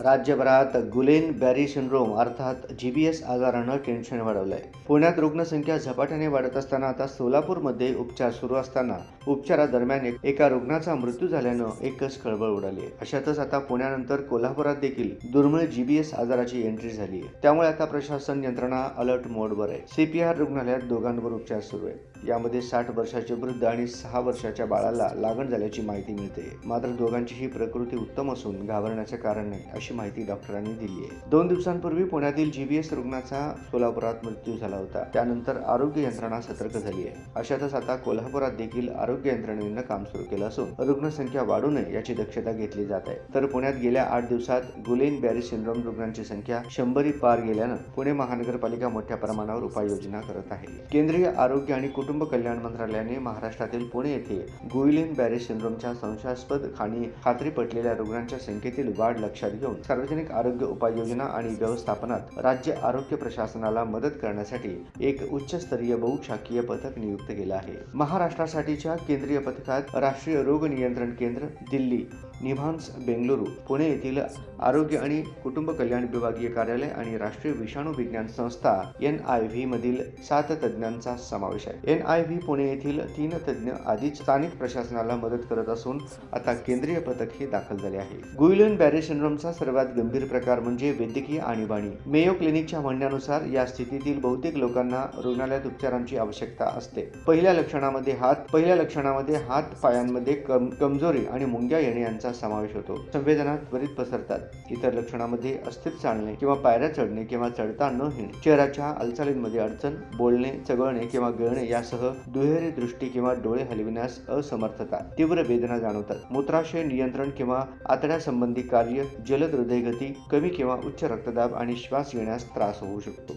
राज्यभरात Guillain Barre syndrome अर्थात S आजारानं टेन्शन आहे पुण्यात रुग्णसंख्या झपाट्याने वाढत असताना आता सोलापूरमध्ये उपचार सुरू असताना उपचारादरम्यान एक- एका रुग्णाचा मृत्यू झाल्यानं एकच खळबळ उडाली. अशातच आता पुण्यानंतर कोल्हापुरात देखील दुर्मिळ जी वी एस आजाराची एंट्री झाली आहे त्यामुळे आता प्रशासन यंत्रणा अलर्ट मोडवर आहे. सीपीआर रुग्णालयात दोघांवर उपचार सुरू आहेत. यामध्ये साठ वर्षाचे वृद्ध आणि सहा वर्षाच्या बाळाला लागण झाल्याची माहिती मिळते. मात्र दोघांचीही प्रकृती उत्तम असून घाबरण्याचे कारण नाही अशी माहिती डॉक्टरांनी दिली आहे. दोन दिवसांपूर्वी पुण्यातील जीबीएस रुग्णाचा सोलापुरात मृत्यू झाला होता. त्यानंतर आरोग्य यंत्रणा सतर्क झाली आहे. अशातच आता कोल्हापुरात देखील आरोग्य यंत्रणेनं काम सुरू केलं असून रुग्णसंख्या वाढू नये याची दक्षता घेतली जात आहे. तर पुण्यात गेल्या आठ दिवसात गुलेन बॅरी सिंड्रोम रुग्णांची संख्या शंभरी पार गेल्यानं पुणे महानगरपालिका मोठ्या प्रमाणावर उपाययोजना करत आहे. केंद्रीय आरोग्य आणि कुटुंब कुटुंब कल्याण मंत्रालयाने महाराष्ट्रातील पुणे येथे गुईलिन बॅरी सिंड्रोमच्या संशयास्पद खाणी खात्री पटलेल्या रुग्णांच्या संख्येतील वाढ लक्षात घेऊन सार्वजनिक आरोग्य उपाययोजना आणि व्यवस्थापनात राज्य आरोग्य प्रशासनाला मदत करण्यासाठी एक उच्चस्तरीय बहुशाखीय पथक नियुक्त केलं आहे. महाराष्ट्रासाठीच्या केंद्रीय पथकात राष्ट्रीय रोग नियंत्रण केंद्र दिल्ली. निभान्स बेंगलुरू पुणे येथील आरोग्य आणि कुटुंब कल्याण विभागीय कार्यालय आणि राष्ट्रीय विषाणू विज्ञान संस्था एन आय व्ही मधील सात तज्ज्ञांचा समावेश आहे. एन आय व्ही पुणे येथील तीन तज्ज्ञ आधीच स्थानिक प्रशासनाला मदत करत असून आता केंद्रीय पथकही दाखल झाले आहे. गुइलन बॅरे सिंड्रोमचा सर्वात गंभीर प्रकार म्हणजे वैद्यकीय आणीबाणी. मेयो क्लिनिकच्या म्हणण्यानुसार या स्थितीतील बहुतेक लोकांना रुग्णालयात उपचारांची आवश्यकता असते. पहिल्या लक्षणामध्ये हात पहिल्या लक्षणामध्ये हात पायांमध्ये कम कमजोरी आणि मुंग्या येणे यांचा समावेश होतो. संवेदना त्वरित पसरतात. इतर लक्षणामध्ये अस्थिर चालणे किंवा पायऱ्या चढणे किंवा चढता न येणे चेहऱ्याच्या हालचालींमध्ये अडचण बोलणे चघळणे किंवा गळणे यासह दुहेरी दृष्टी किंवा डोळे हलविण्यास असमर्थता तीव्र वेदना जाणवतात. मूत्राशय नियंत्रण किंवा आतड्यासंबंधी कार्य जलद हृदयगती कमी किंवा उच्च रक्तदाब आणि श्वास घेण्यास त्रास होऊ शकतो.